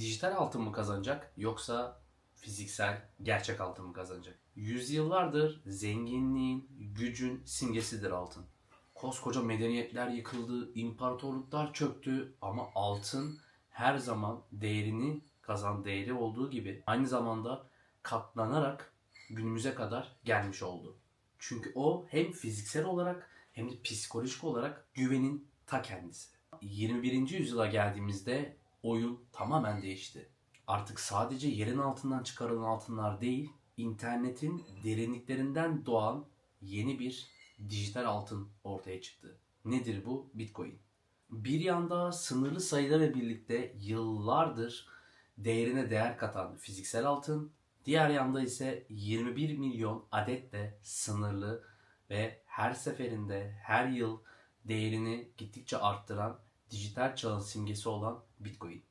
Dijital altın mı kazanacak yoksa fiziksel gerçek altın mı kazanacak? Yüzyıllardır zenginliğin, gücün simgesidir altın. Koskoca medeniyetler yıkıldı, imparatorluklar çöktü ama altın her zaman değerini kazan değeri olduğu gibi aynı zamanda katlanarak günümüze kadar gelmiş oldu. Çünkü o hem fiziksel olarak hem de psikolojik olarak güvenin ta kendisi. 21. yüzyıla geldiğimizde oyun tamamen değişti. Artık sadece yerin altından çıkarılan altınlar değil, internetin derinliklerinden doğan yeni bir dijital altın ortaya çıktı. Nedir bu? Bitcoin. Bir yanda sınırlı sayılarla birlikte yıllardır değerine değer katan fiziksel altın, diğer yanda ise 21 milyon adetle sınırlı ve her seferinde her yıl değerini gittikçe arttıran dijital çağın simgesi olan Bitcoin.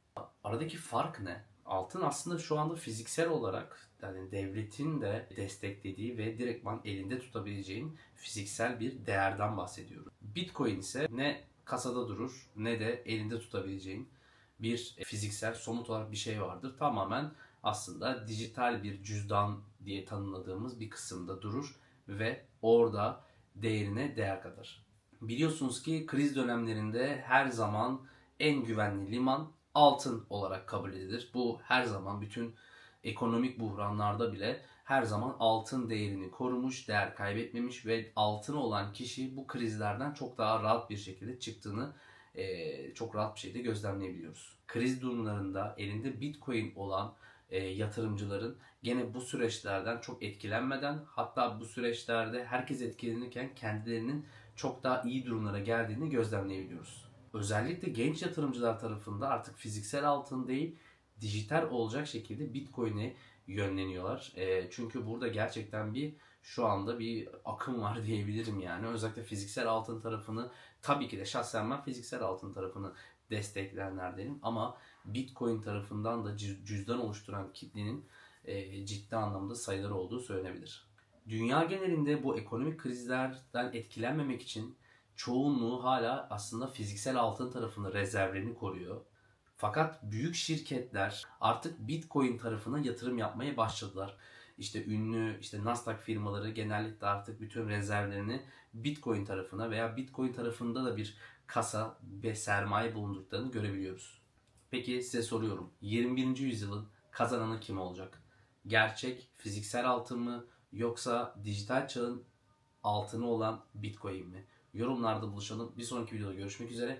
Aradaki fark ne? Altın aslında şu anda fiziksel olarak yani devletin de desteklediği ve direktman elinde tutabileceğin fiziksel bir değerden bahsediyoruz. Bitcoin ise ne kasada durur ne de elinde tutabileceğin bir fiziksel somut olarak bir şey vardır. Tamamen aslında dijital bir cüzdan diye tanımladığımız bir kısımda durur ve orada değerine değer katar. Biliyorsunuz ki kriz dönemlerinde her zaman en güvenli liman altın olarak kabul edilir. Bu her zaman bütün ekonomik buhranlarda bile her zaman altın değerini korumuş, değer kaybetmemiş ve altını olan kişi bu krizlerden çok daha rahat bir şekilde çıktığını eee, çok rahat bir şekilde gözlemleyebiliyoruz. Kriz durumlarında elinde bitcoin olan e, yatırımcıların gene bu süreçlerden çok etkilenmeden hatta bu süreçlerde herkes etkilenirken kendilerinin çok daha iyi durumlara geldiğini gözlemleyebiliyoruz. Özellikle genç yatırımcılar tarafında artık fiziksel altın değil dijital olacak şekilde Bitcoin'e yönleniyorlar. E, çünkü burada gerçekten bir şu anda bir akım var diyebilirim yani. Özellikle fiziksel altın tarafını tabii ki de şahsen ben fiziksel altın tarafını destekleyenlerdenim ama Bitcoin tarafından da cüz- cüzdan oluşturan kitlenin e, ciddi anlamda sayıları olduğu söylenebilir. Dünya genelinde bu ekonomik krizlerden etkilenmemek için çoğunluğu hala aslında fiziksel altın tarafında rezervlerini koruyor. Fakat büyük şirketler artık Bitcoin tarafına yatırım yapmaya başladılar. İşte ünlü işte Nasdaq firmaları genellikle artık bütün rezervlerini Bitcoin tarafına veya Bitcoin tarafında da bir kasa ve sermaye bulunduklarını görebiliyoruz. Peki size soruyorum. 21. yüzyılın kazananı kim olacak? Gerçek fiziksel altın mı yoksa dijital çağın altını olan Bitcoin mi? Yorumlarda buluşalım. Bir sonraki videoda görüşmek üzere.